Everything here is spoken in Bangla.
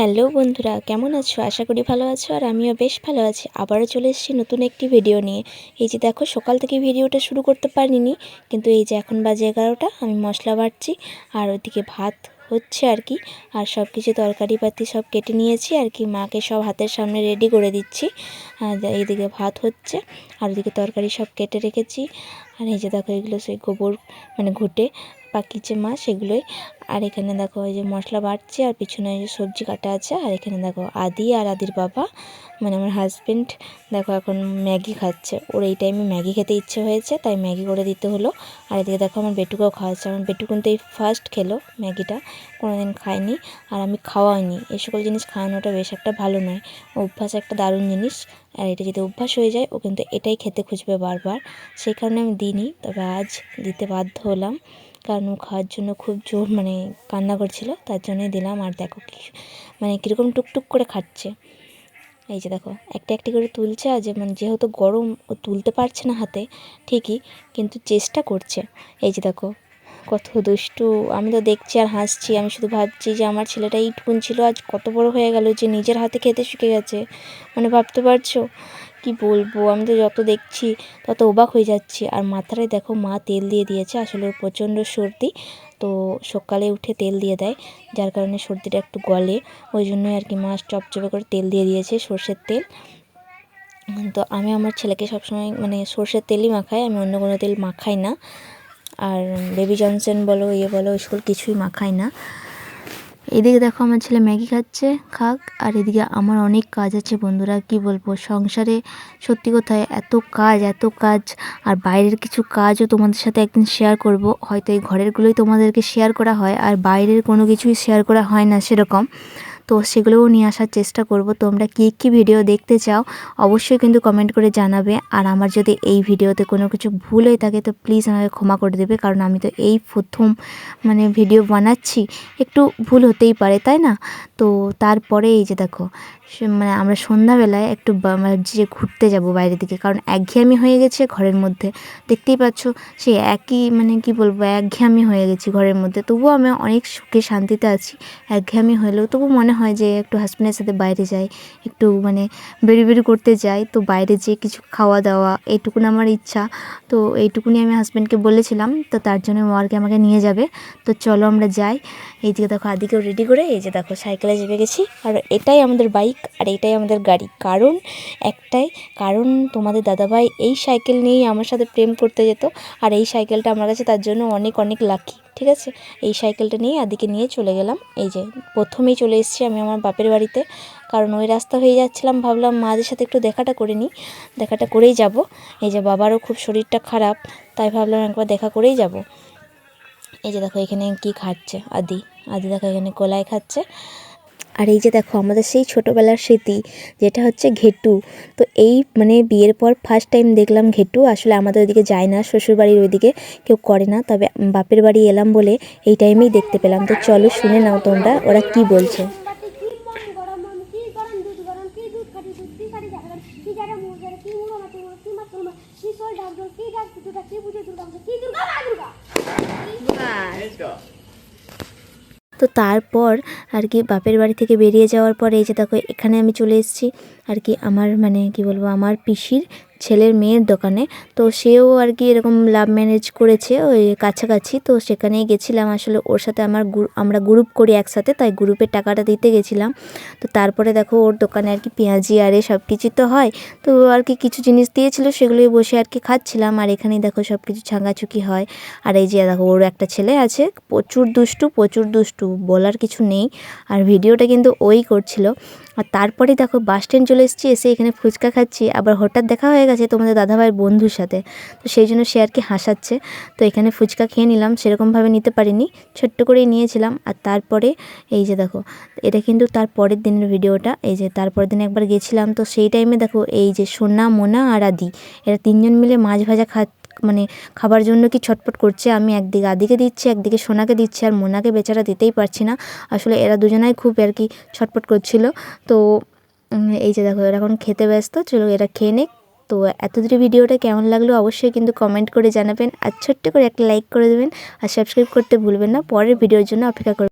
হ্যালো বন্ধুরা, কেমন আছো? আশা করি ভালো আছো আর আমিও বেশ ভালো আছি। আবারও চলে এসেছি নতুন একটি ভিডিও নিয়ে। এই যে দেখো, সকাল থেকে ভিডিওটা শুরু করতে পারিনি, কিন্তু এই যে এখন বাজে এগারোটা, আমি মশলা বাড়ছি আর ওইদিকে ভাত হচ্ছে আর কি। আর সব কিছু তরকারি পাতি সব কেটে নিয়েছি আর কি, মাকে সব হাতের সামনে রেডি করে দিচ্ছি। আর এইদিকে ভাত হচ্ছে আর ওইদিকে তরকারি সব কেটে রেখেছি। আর এই যে দেখো, এগুলো সেই গোবর মানে ঘুটে পাকিছে মাছ সেগুলোই। আর এখানে দেখো এই যে মশলা বাটছে আর পিছনে যে সবজি কাটা আছে। আর এখানে দেখো আদি আর আদির বাবা মানে আমার হাজবেন্ড দেখো এখন ম্যাগি খাচ্ছে। ওর এই টাইমে ম্যাগি খেতে ইচ্ছে হয়েছে, তাই ম্যাগি করে দিতে হলো। আর এদিকে দেখো আমার বেটুকেও খাওয়াচ্ছে। আমার বেটু কিন্তু এই ফার্স্ট খেলো ম্যাগিটা কোনো দিন খায়নি। আর আমি খাওয়াইনি। এই সকল জিনিস খাওয়ানোটা বেশ একটা ভালো নয়। অভ্যাস একটা দারুণ জিনিস। আর এটা যদি অভ্যাস হয়ে যায়, ও কিন্তু এটাই খেতে খুঁজবে বারবার। সেই কারণে আমি দিইনি, তবে আজ দিতে বাধ্য হলাম। কারণ ও খাওয়ার জন্য খুব জোর মানে কান্না করছিল, তার জন্যই দিলাম। আর দেখো কি মানে কীরকম টুকটুক করে খাচ্ছে। এই যে দেখো, একটা একটি করে তুলছে। আর যে মানে যেহেতু গরম, ও তুলতে পারছে না হাতে, ঠিকই, কিন্তু চেষ্টা করছে। এই যে দেখো, কত দুষ্টু। আমি তো দেখছি আর হাসছি। আমি শুধু ভাবছি যে আমার ছেলেটা এইটুকুন ছিল আজ কত বড় হয়ে গেল যে নিজের হাতে খেতে শিখে গেছে। মানে ভাবতে পারছ? কি বলব? আমি তো যত দেখছি তত অবাক হয়ে যাচ্ছি। আর মাথায় দেখো, মা তেল দিয়ে দিয়েছে, আসলে প্রচণ্ড সর্দি। তো সকালে উঠে তেল দিয়ে দেয়, যার কারণে সর্দিটা একটু গলে। ওই জন্যই আর কি মা চপচপে করে তেল দিয়ে দিয়েছে সর্ষের তেল। তো আমি আমার ছেলেকে সবসময় মানে সর্ষের তেলই মাখাই, আমি অন্য কোনো তেল মাখাই না। আর বেবি জনসন বলো ইয়ে বলো, ওই সকল কিছুই মাখাই না। এদিকে দেখো আমার ছেলে ম্যাগি খাচ্ছে, খাক। আর এদিকে আমার অনেক কাজ আছে বন্ধুরা, কি বলব? সংসারে সত্যি কথায় এত কাজ এত কাজ। আর বাইরের কিছু কাজও তোমাদের সাথে একদিন শেয়ার করব। হয়তো এই ঘরেরগুলোই তোমাদেরকে শেয়ার করা হয়, আর বাইরের কোনো কিছুই শেয়ার করা হয় না সেরকম। তো সেগুলোও নিয়ে আসার চেষ্টা করব। তোমরা কী কী ভিডিও দেখতে চাও, অবশ্যই কিন্তু কমেন্ট করে জানাবে। আর আমার যদি এই ভিডিওতে কোনো কিছু ভুল হয়ে থাকে, তো প্লিজ আমাকে ক্ষমা করে দেবে। কারণ আমি তো এই প্রথম মানে ভিডিও বানাচ্ছি। একটু ভুল হতেই পারে, তাই না? তো তারপরে এই যে দেখো মানে আমরা সন্ধ্যাবেলায় একটু যে ঘুরতে যাব বাইরের দিকে, কারণ একঘেয়েমি হয়ে গেছে ঘরের মধ্যে। দেখতেই পাচ্ছ সেই একই মানে কি বলব, একঘেয়েমি হয়ে গেছি ঘরের মধ্যে। তবুও আমি অনেক সুখে শান্তিতে আছি। একঘেয়েমি হলেও তবু মনে হয় যে একটু হাজব্যান্ডের সাথে বাইরে যাই, একটু মানে বেরি বেরি করতে যাই। তো বাইরে যেয়ে কিছু খাওয়া দাওয়া, এইটুকুন আমার ইচ্ছা। তো এইটুকুনি আমি হাজব্যান্ডকে বলেছিলাম, তো তার জন্য ওয়ার্কে আমাকে নিয়ে যাবে। তো চলো আমরা যাই। এইদিকে দেখো, আদিকেও রেডি করে, এই যে দেখো সাইকেলে চেপে গেছি। আর এটাই আমাদের বাইক আর এটাই আমাদের গাড়ি। কারণ একটাই, কারণ তোমাদের দাদাভাই এই সাইকেল নিয়েই আমার সাথে প্রেম করতে যেত আর এই সাইকেলটা আমার কাছে তার জন্য অনেক অনেক লাকি ঠিক আছে? এই সাইকেলটা নিয়ে আদিকে নিয়ে চলে গেলাম। এই যে প্রথমেই চলে এসেছি আমি আমার বাপের বাড়িতে। কারণ ওই রাস্তা হয়ে যাচ্ছিলাম, ভাবলাম মাদের সাথে একটু দেখাটা করে নিই। দেখাটা করেই যাব। এই যে বাবারও খুব শরীরটা খারাপ, তাই ভাবলাম একবার দেখা করেই যাব। এই যে দেখো এখানে কি খাচ্ছে আদি। আদি দেখো এখানে কলাই খাচ্ছে। আর এই যে দেখো, আমাদের সেই ছোটোবেলার স্মৃতি, যেটা হচ্ছে ঘেটু। তো এই মানে বিয়ের পর ফার্স্ট টাইম দেখলাম ঘেটু। আসলে আমাদের ওইদিকে যায় না, শ্বশুরবাড়ির ওইদিকে কেউ করে না, তবে বাপের বাড়ি এলাম বলে এই টাইমেই দেখতে পেলাম। তো চলো শুনে নাও তোমরা, ওরা কি বলছে। তো তারপর আর কি বাপের বাড়ি থেকে বেরিয়ে যাওয়ার পর এই যে দেখো এখানে আমি চলে এসেছি আর কি আমার মানে কি বলব আমার পিসির ছেলের মেয়ের দোকানে। তো সেও আর কি এরকম লাভ ম্যানেজ করেছে ওই কাছাকাছি। তো সেখানেই গেছিলাম। আসলে ওর সাথে আমার আমরা গ্রুপ করি একসাথে, তাই গ্রুপের টাকাটা দিতে গেছিলাম। তো তারপরে দেখো ওর দোকানে আর কি পেঁয়াজি, আর সব কিছু তো হয়। তো আর কি কিছু জিনিস দিয়েছিল, সেগুলোই বসে আর কি খাচ্ছিলাম। আর এখানেই দেখো সব কিছু ছাঙ্গাছুকি হয়। আর এই যে দেখো ওর একটা ছেলে আছে, প্রচুর দুষ্টু প্রচুর দুষ্টু, বলার কিছু নেই। আর ভিডিওটা কিন্তু ওই করছিল। আর তারপরে দেখো বাস স্ট্যান্ড চলে এসেছি, এসে এখানে ফুচকা খাচ্ছি। আবার হঠাৎ দেখা হয়ে গেছে তোমাদের দাদাভাইয়ের বন্ধুর সাথে। তো সেই জন্য সে আর কি হাসাচ্ছে। তো এখানে ফুচকা খেয়ে নিলাম, সেরকমভাবে নিতে পারিনি। ছোট্ট করেই নিয়েছিলাম। আর তারপরে এই যে দেখো, এটা কিন্তু তার পরের দিনের ভিডিওটা। এই যে তারপরের দিন একবার গেছিলাম, তো সেই টাইমে দেখো, এই যে সোনা, মোনা আর আদি, এরা তিনজন মিলে মাছ ভাজা খা মানে খাবার জন্য কি ছটপট করছে, আমি একদিকে আদিকে দিচ্ছি, একদিকে সোনাকে দিচ্ছি আর মোনাকে বেচারা দিতেই পারছি না। আসলে এরা দুজনাই খুব আর কি ছটপট করছিল। তো এই যে দেখো, এরা এখন খেতে ব্যস্ত, চলো এরা খেয়ে নিক। তো এত দূরে ভিডিওটা কেমন লাগল অবশ্যই কিন্তু কমেন্ট করে জানাবেন। আর ছোট্ট করে একটা লাইক করে দেবেন। আর সাবস্ক্রাইব করতে ভুলবেন না। পরের ভিডিওর জন্য অপেক্ষা করবেন।